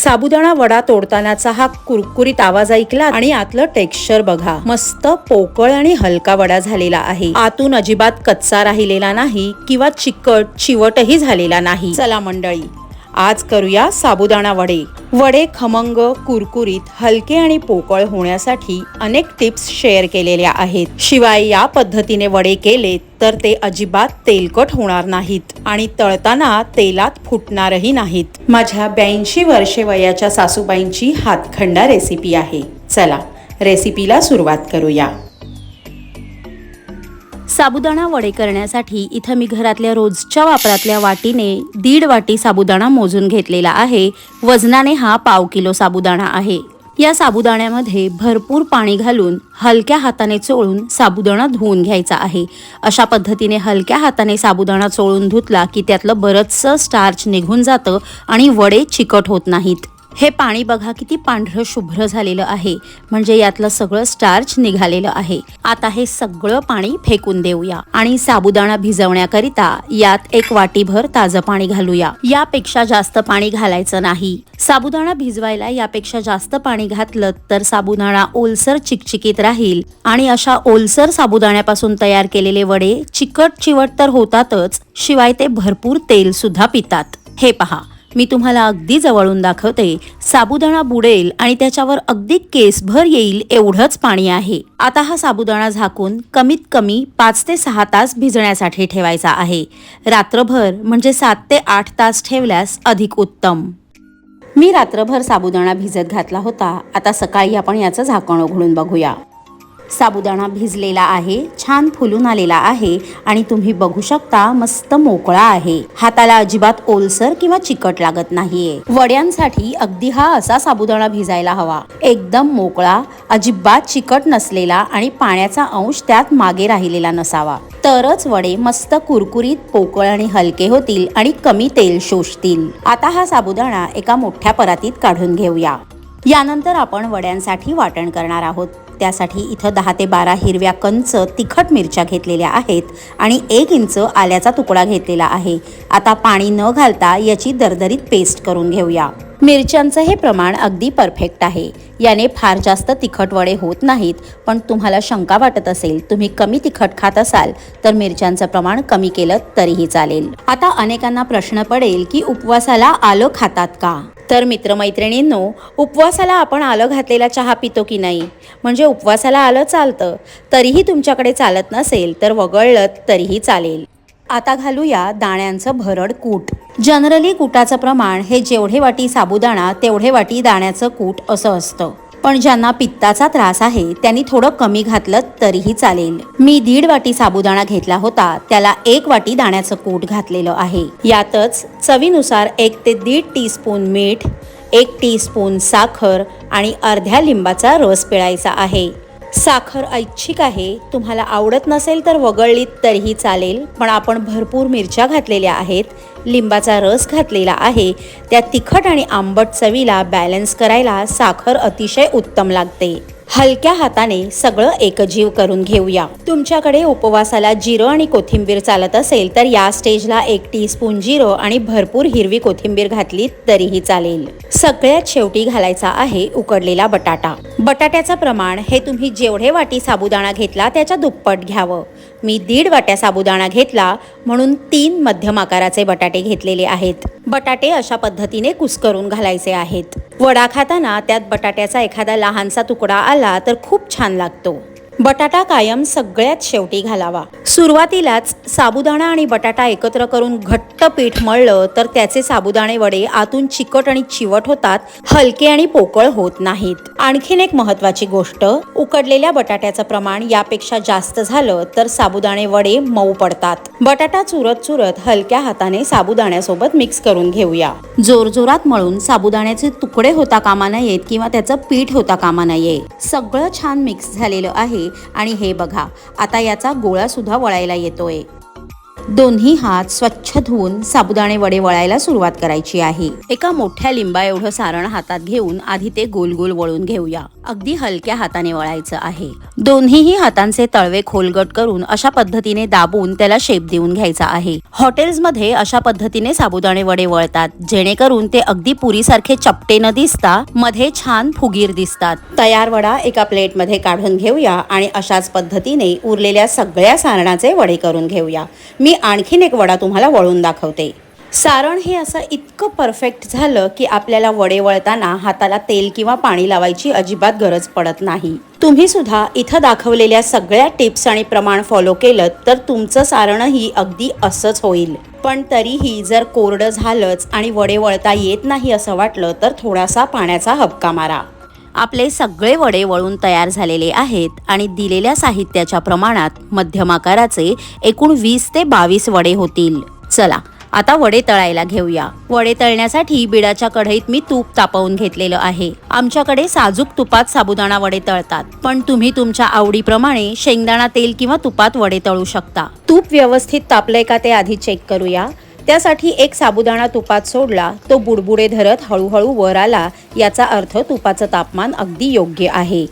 साबुदाणा वडा तोडतानाचा हा कुरकुरीत आवाज ऐकला आणि आतलं टेक्स्चर बघा. मस्त पोकळ आणि हलका वडा झालेला आहे. आतून अजिबात कच्चा राहिलेला नाही किंवा चिकट चिवटही झालेला नाही. चला मंडळी आज करूया साबुदाणा वडे. वडे खमंग कुरकुरीत हलके आणि पोकळ होण्यासाठी अनेक टिप्स शेअर केलेल्या आहेत. शिवाय या पद्धतीने वडे केले तर ते अजिबात तेलकट होणार नाहीत आणि तळताना तेलात फुटणारही नाहीत. माझ्या ब्याऐंशी वर्षे वयाच्या सासूबाईंची हातखंडा रेसिपी आहे. चला रेसिपीला सुरुवात करूया. साबुदाणा वडे करण्यासाठी इथं मी घरातल्या रोजच्या वापरातल्या वाटीने दीड वाटी साबुदाणा मोजून घेतलेला आहे. वजनाने हा पाव किलो साबुदाणा आहे. या साबुदाण्यामध्ये भरपूर पाणी घालून हलक्या हाताने चोळून साबुदाणा धुवून घ्यायचा आहे. अशा पद्धतीने हलक्या हाताने साबुदाणा चोळून धुतला की त्यातलं बरंचसं स्टार्च निघून जातं आणि वडे चिकट होत नाहीत. हे पाणी बघा किती पांढरं शुभ्र झालेलं आहे. म्हणजे यातलं सगळं स्टार्च निघालेलं आहे. आता हे सगळं पाणी फेकून देऊया. आणि साबुदाणा भिजवण्याकरिता यात एक वाटीभर ताजं पाणी घालूया. यापेक्षा जास्त पाणी घालायचं नाही. साबुदाणा भिजवायला यापेक्षा जास्त पाणी घातलं तर साबुदाणा ओलसर चिकचिकीत राहील. आणि अशा ओलसर साबुदाण्यापासून तयार केलेले वडे चिकट चिवट तर होतातच शिवाय ते भरपूर तेल सुद्धा पितात. हे पहा. मी तुम्हाला अगदी जवळून दाखवते. साबुदाणा बुडेल आणि त्याच्यावर अगदी केसभर येईल एवढंच पाणी आहे. आता हा साबुदाणा झाकून कमीत कमी पाच ते सहा तास भिजण्यासाठी ठेवायचा आहे. रात्रभर म्हणजे सात ते आठ तास ठेवल्यास अधिक उत्तम. मी रात्रभर साबुदाणा भिजत घातला होता. आता सकाळी आपण याचं झाकण उघडून बघूया. साबुदाणा भिजलेला आहे छान फुलून आलेला आहे आणि तुम्ही बघू शकता मस्त मोकळा आहे. हाताला अजिबात ओलसर किंवा चिकट लागत नाहीये. वड्यांसाठी अगदी हा असा साबुदाणा भिजायला हवा. एकदम मोकळा अजिबात चिकट नसलेला आणि पाण्याचा अंश त्यात मागे राहिलेला नसावा. तरच वडे मस्त कुरकुरीत पोकळ आणि हलके होतील आणि कमी तेल शोषतील. आता हा साबुदाणा एका मोठ्या परातीत काढून घेऊया. यानंतर आपण वड्यांसाठी वाटण करणार आहोत. त्यासाठी इथं दहा ते बारा हिरव्या कंच तिखट मिरच्या घेतलेल्या आहेत आणि एक इंच आल्याचा तुकडा घेतलेला आहे. आता पाणी न घालता याची दरदरीत पेस्ट करून घेऊया. मिरच्यांचं हे प्रमाण अगदी परफेक्ट आहे. याने फार जास्त तिखट वडे होत नाहीत. पण तुम्हाला शंका वाटत असेल तुम्ही कमी तिखट खात असाल तर मिरच्यांचं प्रमाण कमी केलं तरीही चालेल. आता अनेकांना प्रश्न पडेल की उपवासाला आलं खातात का? तर मित्रमैत्रिणींनो उपवासाला आपण आलं घातलेला चहा पितो की नाही? म्हणजे उपवासाला आलं चालतं. तरीही तुमच्याकडे चालत नसेल तर वगळलं तरीही चालेल. आता घालूया दाण्यांचं भरड कूट. जनरली कुटाचं प्रमाण हे जेवढे वाटी साबुदाणा तेवढे वाटी दाण्याचं कूट असं असतं. पण ज्यांना पित्ताचा त्रास आहे त्यांनी थोडं कमी घातलं तरीही चालेल. मी दीड वाटी साबुदाणा घेतला होता त्याला एक वाटी दाण्याचं कूट घातलेलं आहे. यातच चवीनुसार एक ते दीड टीस्पून मीठ एक टीस्पून साखर आणि अर्ध्या लिंबाचा रस पिळायचा आहे. साखर ऐच्छिक आहे तुम्हाला आवडत नसेल तर वगळलीत तरीही चालेल पण आपण भरपूर मिरच्या घातलेल्या आहेत लिंबाचा रस घातलेला आहे त्या तिखट आणि आंबट चवीला बॅलन्स करायला साखर अतिशय उत्तम लागते. हलक्या हाताने सगळं एकजीव करून घेऊया. तुमच्याकडे उपवासाला जिरं आणि कोथिंबीर चालत असेल तर या स्टेजला एक टी स्पून जिरं आणि भरपूर हिरवी कोथिंबीर घातली तरीही चालेल. सगळ्यात शेवटी घालायचा आहे उकडलेला बटाटा. बटाट्याचं प्रमाण हे तुम्ही जेवढे वाटी साबुदाणा घेतला त्याच्या दुप्पट घ्यावं. मी दीड वाट्या साबुदाणा घेतला म्हणून तीन मध्यम आकाराचे बटाटे घेतलेले आहेत. बटाटे अशा पद्धतीने कुस्करून घालायचे आहेत. वडा खाताना त्यात बटाट्याचा एखादा लहानसा तुकडा आला तर खूप छान लागतो. बटाटा कायम सगळ्यात शेवटी घालावा. सुरुवातीलाच साबुदाणा आणि बटाटा एकत्र करून घट्ट पीठ मळलं तर त्याचे साबुदाणे वडे आतून चिकट आणि चिवट होतात हलके आणि पोकळ होत नाहीत. आणखीन एक महत्वाची गोष्ट उकडलेल्या बटाट्याचं प्रमाण यापेक्षा जास्त झालं तर साबुदाणे वडे मऊ पडतात. बटाटा चुरत चुरत हलक्या हाताने साबुदाण्यासोबत मिक्स करून घेऊया. जोरजोरात मळून साबुदाण्याचे तुकडे होता कामा नयेत किंवा त्याचं पीठ होता कामा नये. सगळं छान मिक्स झालेलं आहे. आणि हे बघा आता याचा गोळा सुद्धा वळायला येतोय. दोन्ही हात स्वच्छ धुवून साबुदाणे वडे वळायला सुरुवात करायची आहे. एका मोठ्या लिंबा एवढं सारण हातात घेऊन आधी ते गोल गोल वळून घेऊया. अगदी हलक्या हाताने वळायचं आहे. दोन्हीही हातांचे तळवे खोलगट करून अशा पद्धतीने दाबून त्याला शेप देऊन घ्यायचा आहे. हॉटेल्समध्ये अशा पद्धतीने साबुदाणे वडे वळतात जेणेकरून ते अगदी पुरीसारखे चपटे न दिसता मध्ये छान फुगीर दिसतात. तयार वडा एका प्लेटमध्ये काढून घेऊया आणि अशाच पद्धतीने उरलेल्या सगळ्या सारणाचे वडे करून घेऊया. मी मी आणखीन एक वडा तुम्हाला वळून दाखवते. सारण हे असं इतकं परफेक्ट झालं की आपल्याला वडे वळताना हाताला तेल किंवा पाणी लावायची अजिबात गरज पडत नाही. तुम्ही सुद्धा इथं दाखवलेल्या सगळ्या टिप्स आणि प्रमाण फॉलो केलं तर तुमचं सारणही अगदी असंच होईल. पण तरीही जर कोरडं झालंच आणि वडे वळता येत नाही असं वाटलं तर थोडासा पाण्याचा हबका मारा. आपले सगळे वडे वळून तयार झालेले आहेत आणि दिलेल्या साहित्याच्या प्रमाणात मध्यम आकाराचे एकूण वीस ते बावीस वडे होतील. चला आता वडे तळायला घेऊया. वडे तळण्यासाठी बिडाच्या कढईत मी तूप तापवून घेतलेलं आहे. आमच्याकडे साजूक तुपात साबुदाणा वडे तळतात. पण तुम्ही तुमच्या आवडीप्रमाणे शेंगदाणा तेल किंवा तुपात वडे तळू शकता. तूप व्यवस्थित तापलंय का ते आधी चेक करूया. त्यासाठी एक साबुदाणा तुपात सोडला तो बुडबुडे धरत हळूहळू वर आला याचा अर्थ तुपाचं तापमान अगदी योग्य आहे.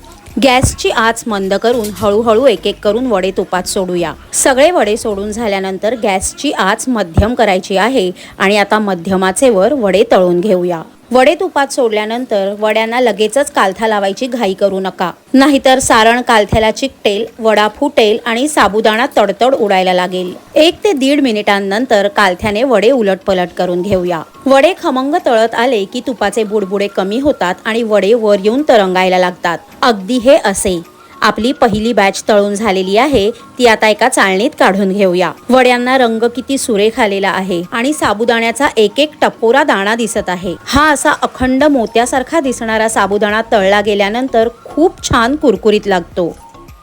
गॅसची आच मंद करून हळूहळू एक एक करून वडे तुपात सोडूया. सगळे वडे सोडून झाल्यानंतर गॅसची आच मध्यम करायची आहे आणि आता मध्यमाचे वर वडे तळून घेऊया. वडे तुपात सोडल्यानंतर वड्यांना लगेचच कालथा लावायची घाई करू नका. नाहीतर सारण कालथ्याला चिकटेल वडा फुटेल आणि साबुदाणा तडतड उडायला लागेल. एक ते दीड मिनिटांनंतर कालथ्याने वडे उलट पलट करून घेऊया. वडे खमंग तळत आले की तुपाचे बुडबुडे कमी होतात आणि वडे वर येऊन तरंगायला लागतात. अगदी हे असे. आपली पहिली बॅच तळून झालेली आहे ती आता एका चाळणीत काढून घेऊया. वड्यांना रंग किती सुरेख आलेला आहे आणि साबुदाण्याचा एक एक टपोरा दाणा दिसत आहे. हा असा अखंड मोत्यासारखा दिसणारा साबुदाणा तळला गेल्यानंतर खूप छान कुरकुरीत लागतो.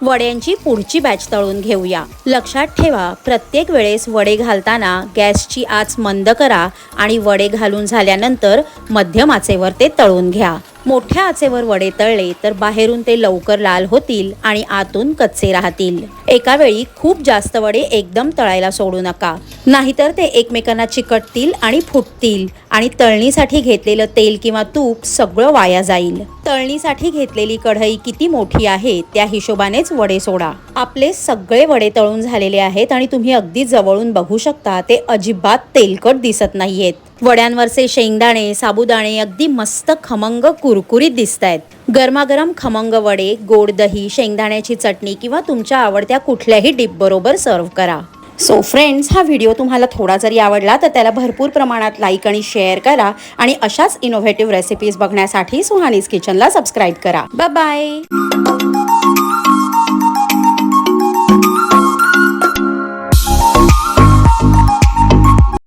वड्यांची पुढची बॅच तळून घेऊया. लक्षात ठेवा प्रत्येक वेळेस वडे घालताना गॅसची आच मंद करा आणि वडे घालून झाल्यानंतर मध्यम आचेवर ते तळून घ्या. मोठ्या आचेवर वडे तळले तर बाहेरून ते लवकर लाल होतील आणि आतून कच्चे राहतील. एका वेळी खूप जास्त वडे एकदम तळायला सोडू नका. नाहीतर ते एकमेकांना चिकटतील आणि फुटतील. आणि तळणीसाठी घेतलेलं तेल किंवा तूप सगळं वाया जाईल. तळणीसाठी घेतलेली कढई किती मोठी आहे त्या हिशोबानेच वडे सोडा. आपले सगळे वडे तळून झालेले आहेत आणि तुम्ही अगदी जवळून बघू शकता ते अजिबात तेलकट दिसत नाहीयेत. वड्यांवरचे शेंगदाणे साबुदाणे अगदी मस्त खमंग कुरकुरीत दिसत आहेत गरमागरम खमंग वडे गोड दही शेंगदाण्याची चटणी किंवा तुमच्या आवडत्या कुठल्याही डिपबरोबर बरोबर करा. सो फ्रेंड्स हा व्हिडिओ तुम्हाला थोडा जरी आवडला तर त्याला भरपूर प्रमाणात लाईक आणि शेअर करा आणि अशाच इनोव्हेटिव्ह रेसिपीज बघण्यासाठी सुहानीज किचनला सबस्क्राईब करा. बाय